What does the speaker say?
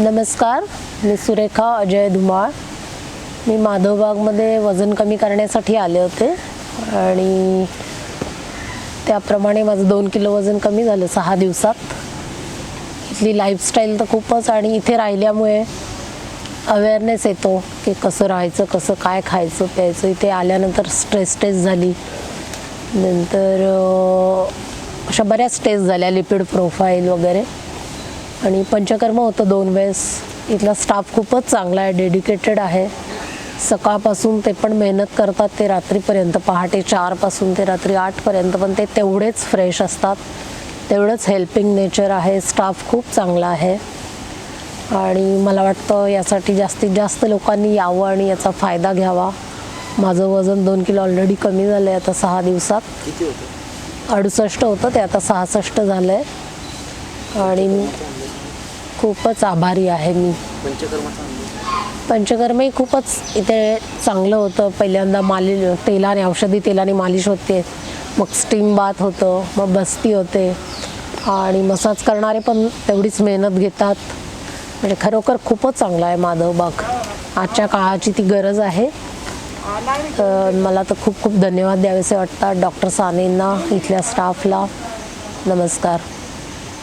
नमस्कार मी सुरेखा अजय धुमाळ. मी माधवबागमध्ये वजन कमी करण्यासाठी आले होते आणि त्याप्रमाणे माझं दोन किलो वजन कमी झालं सहा दिवसात. इथली लाईफस्टाईल तर खूपच आणि इथे राहिल्यामुळे अवेअरनेस येतो की कसं राहायचं कसं काय खायचं प्यायचं. इथे आल्यानंतर स्ट्रेस टेस्ट झाली. नंतर अशा बऱ्याच टेस्ट झाल्या लिपिड प्रोफाईल वगैरे. आणि पंचकर्म होतं दोन वेळेस. इथला स्टाफ खूपच चांगला आहे डेडिकेटेड आहे. सकाळपासून ते पण मेहनत करतात ते रात्रीपर्यंत. पहाटे चारपासून ते रात्री आठपर्यंत पण ते तेवढेच फ्रेश असतात. तेवढंच हेल्पिंग नेचर आहे. स्टाफ खूप चांगला आहे. आणि मला वाटतं यासाठी जास्तीत जास्त लोकांनी यावं आणि याचा फायदा घ्यावा. माझं वजन दोन किलो ऑलरेडी कमी झालं आहे आता सहा दिवसात. अडुसष्ट होतं ते आता सहासष्ट झालं आहे आणि खूपच आभारी आहे मी. पंचकर्मही खूपच इथे चांगलं होतं. पहिल्यांदा मालिश तेलाने औषधी तेलाने मालिश होते. मग स्टीम बाथ होतं मग बस्ती होते. आणि मसाज करणारे पण तेवढीच मेहनत घेतात. म्हणजे खरोखर खूपच चांगलं आहे माधव बाग. आजच्या काळाची ती गरज आहे. तर मला तर खूप खूप धन्यवाद द्यावेसे वाटतात. डॉक्टर सानेंना इथल्या स्टाफला नमस्कार.